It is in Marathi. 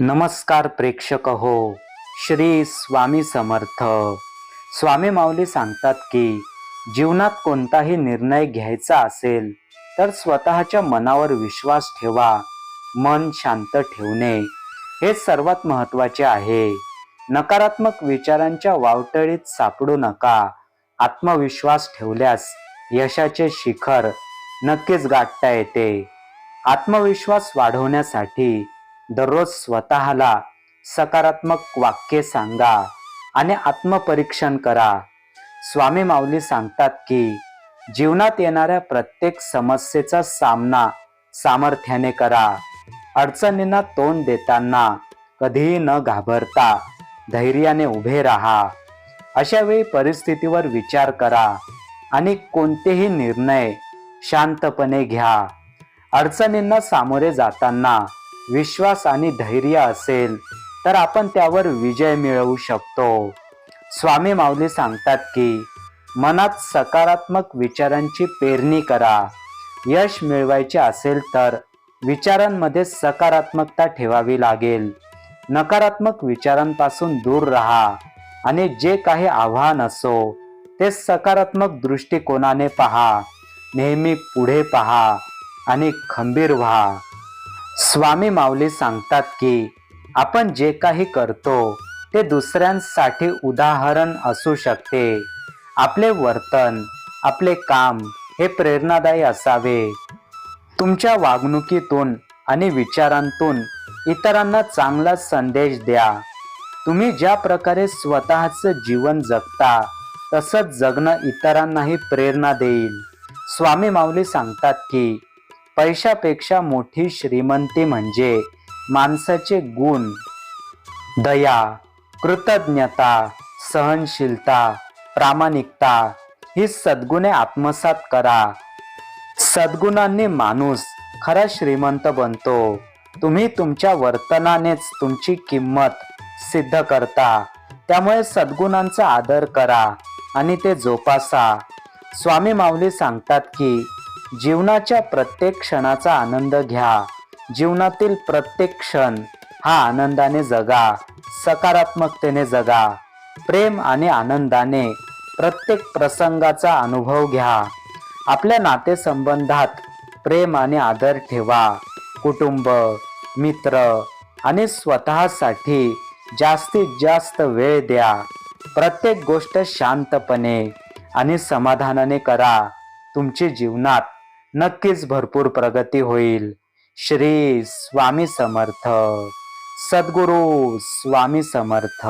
नमस्कार प्रेक्षक हो. श्री स्वामी समर्थ. स्वामी माऊली सांगतात की जीवनात कोणताही निर्णय घ्यायचा असेल तर स्वतःच्या मनावर विश्वास ठेवा. मन शांत ठेवणे. हे सर्वात महत्त्वाचे आहे. नकारात्मक विचारांच्या वावटळीत सापडू नका. आत्मविश्वास ठेवल्यास यशाचे शिखर नक्कीच गाठता येते. आत्मविश्वास वाढवण्यासाठी दररोज स्वतःला सकारात्मक वाक्य सांगा आणि आत्मपरीक्षण करा. स्वामी माऊली सांगतात की जीवनात येणाऱ्या प्रत्येक समस्येचा सामना सामर्थ्याने करा. अडचणींना तोंड देताना कधीही न घाबरता धैर्याने उभे राहा. अशा वेळी परिस्थितीवर विचार करा आणि कोणतेही निर्णय शांतपणे घ्या. अडचणींना सामोरे जाताना विश्वास आणि धैर्य असेल तर आपण त्यावर विजय मिळवू शकतो. स्वामी माऊली सांगतात की मनात सकारात्मक विचारांची पेरणी करा. यश मिळवायचे असेल तर विचारांमध्ये सकारात्मकता ठेवावी लागेल. नकारात्मक विचारांपासून दूर राहा आणि जे काही आव्हान असो ते सकारात्मक दृष्टिकोनाने पहा. नेहमी पुढे पहा आणि खंबीर व्हा. स्वामी माऊली सांगतात की आपण जे काही करतो ते दुसऱ्यांसाठी उदाहरण असू शकते. आपले वर्तन आपले काम हे प्रेरणादायी असावे. तुमच्या वागणुकीतून आणि विचारांतून इतरांना चांगला संदेश द्या. तुम्ही ज्या प्रकारे स्वतःचं जीवन जगता तसंच जगणं इतरांनाही प्रेरणा देईल. स्वामी माऊली सांगतात की पैशापेक्षा मोठी श्रीमंती म्हणजे माणसाचे गुण दया कृतज्ञता सहनशीलता प्रामाणिकता ही सद्गुणे आत्मसात करा. सद्गुणांनी माणूस खरा श्रीमंत बनतो. तुम्ही तुमच्या वर्तनानेच तुमची किंमत सिद्ध करता. त्यामुळे सद्गुणांचा आदर करा आणि ते जोपासा. स्वामी माऊली सांगतात की जीवनाच्या प्रत्येक क्षणाचा आनंद घ्या. जीवनातील प्रत्येक क्षण हा आनंदाने जगा. सकारात्मकतेने जगा. प्रेम आणि आनंदाने प्रत्येक प्रसंगाचा अनुभव घ्या. आपल्या नातेसंबंधात प्रेम आणि आदर ठेवा. कुटुंब मित्र आणि स्वतःसाठी जास्तीत जास्त वेळ द्या. प्रत्येक गोष्ट शांतपणे आणि समाधानाने करा. तुमच्या जीवनात नक्कीच भरपूर प्रगती होईल. श्री स्वामी समर्थ. सद्गुरू स्वामी समर्थ.